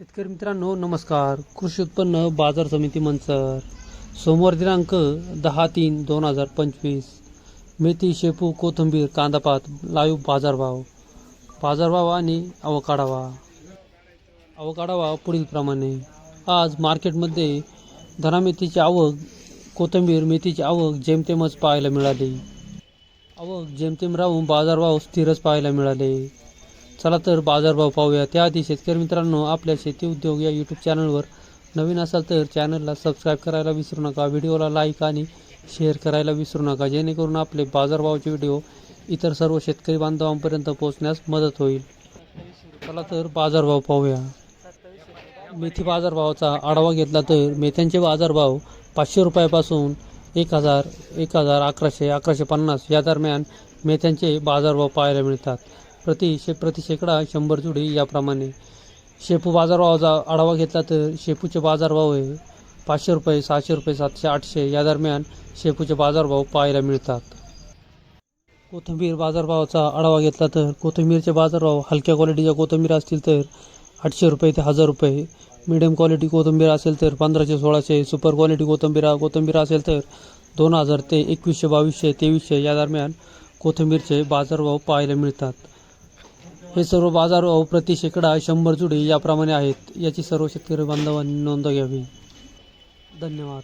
शेतकरी मित्रांनो नमस्कार. कृषी उत्पन्न बाजार समिती मंचर सोमवार दिनांक दहा तीन दोन हजार पंचवीस. मेथी शेपू कोथिंबीर कांदापात लाईव्ह बाजारभाव बाजारभाव आणि अवकाढावा अवकाढावा पुढीलप्रमाणे आज मार्केटमध्ये धना मेथीची आवक कोथिंबीर मेथीची आवक जेमतेमच पाहायला मिळाली. आवक जेमतेम राहून बाजारभाव स्थिरच पाहायला मिळाले. चला तर बाजारभाव पाहूया. त्याआधी शेतकरी मित्रांनो आपल्या शेती उद्योग या यूट्यूब चॅनलवर नवीन असाल तर चॅनलला सबस्क्राईब करायला विसरू नका. व्हिडिओला लाईक आणि शेअर करायला विसरू नका. जेणेकरून आपले बाजारभावाचे व्हिडिओ इतर सर्व शेतकरी बांधवांपर्यंत पोहोचण्यास मदत होईल. चला तर बाजारभाव पाहूया. मेथी बाजारभावाचा आढावा घेतला तर मेथ्यांचे बाजारभाव पाचशे रुपयापासून एक हजार एक हजार अकराशे अकराशे पन्नास या दरम्यान मेथ्यांचे बाजारभाव पाहायला मिळतात. प्रति शे प्रति शेकडा शंभर जुडी याप्रमाणे. शेपू बाजारभावाचा आढावा घेतला तर शेपूचे बाजारभाव हे पाचशे रुपये सहाशे रुपये सातशे आठशे या दरम्यान शेपूचे बाजारभाव पाहायला मिळतात. कोथिंबीर बाजारभावाचा आढावा घेतला तर कोथिंबीरचे बाजारभाव हलक्या क्वालिटीच्या कोथिंबीर असतील तर आठशे रुपये ते हजार रुपये. मिडियम क्वालिटी कोथिंबीर असेल तर पंधराशे सोळाशे सुपर क्वालिटी कोथिंबीर कोथिंबीर असेल तर दोन हजार ते एकवीसशे बावीसशे तेवीसशे या दरम्यान कोथिंबीरचे बाजारभाव पाहायला मिळतात. हे सर्व बाजारभाव प्रति शेकडा शंभर जुडी याप्रमाणे आहेत. याची सर्व शेतकरी बांधवांनी नोंद घ्यावी. धन्यवाद.